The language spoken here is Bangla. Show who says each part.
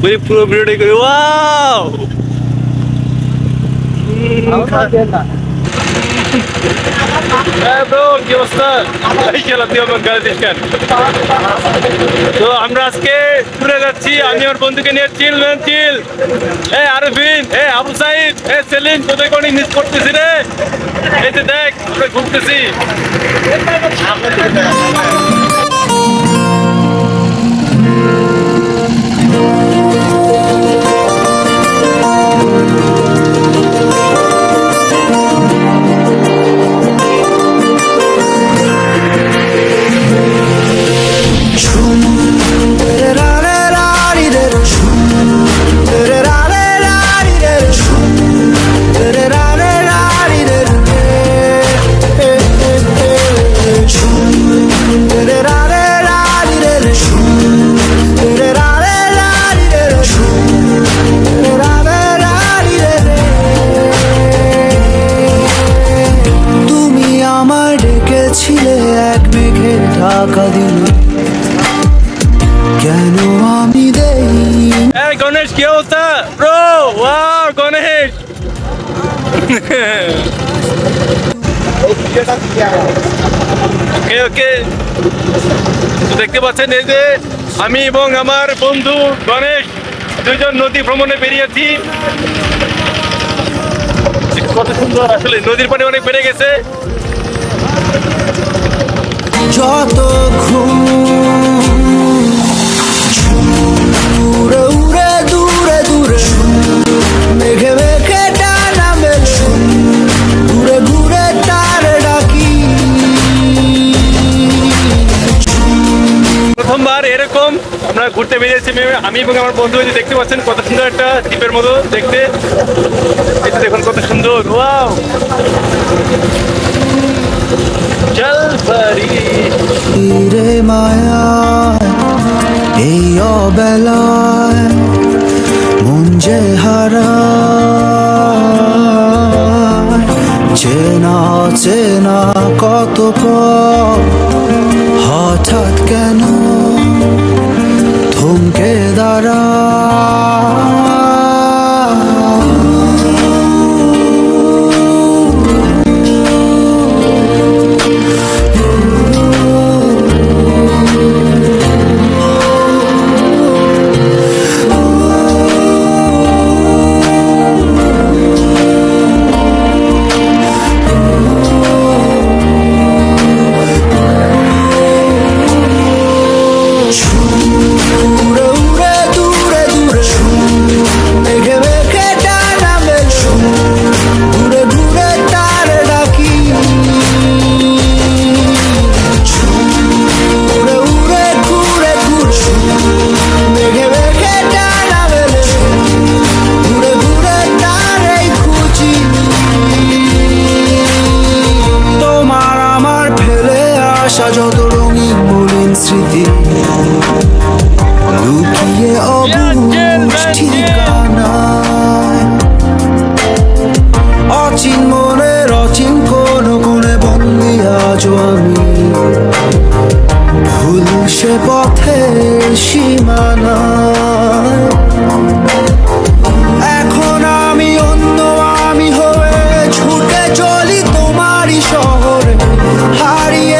Speaker 1: বলি পুরো ভিডিওটাই করি ওয়াও! হ্যাঁ? তো আমরা আজকে ঘুরে যাচ্ছি আমি আমার বন্ধুকে নিয়ে চিল ম্যান চিল। এ আরফিন এ আবু সাইদ এ সেলিম তোদের কোনো মিস করতেছি রে? এই যে দেখ আমরা ঘুরতেছি।
Speaker 2: ঢাকা দিল কেন আমি দেই
Speaker 1: গণেশ, কি অবস্থা? ব্রো গণেশ ওকে ওকে দেখতে পাচ্ছেন, এই যে, আমি এবং আমার বন্ধু গণেশ দুজন নদী ভ্রমণে বেরিয়েছি কত সুন্দর, আসলে নদীর পানি অনেক বেড়ে গেছে।
Speaker 2: যত ঘুম উড়ে উড়ে দূরে দূরে মেঘে মেঘে ডাকি।
Speaker 1: প্রথমবার এরকম আমরা ঘুরতে বেরিয়েছি। আমি এবং আমার বন্ধু দেখতে পাচ্ছেন, কত সুন্দর একটা দ্বীপের মতো দেখতে। যে দেখুন, কত সুন্দর। ওয়াও চল পারি
Speaker 2: রে মায়া, এই অবেলায় মন যে হারায়। চেনা চেনা কত হঠাৎ কেন থমকে দাঁড়ায়? আজও আমি ভুল সে পথের সীমানা। এখন আমি অন্য আমি হয়ে ছুটে চলি তোমারই শহরে। হারিয়ে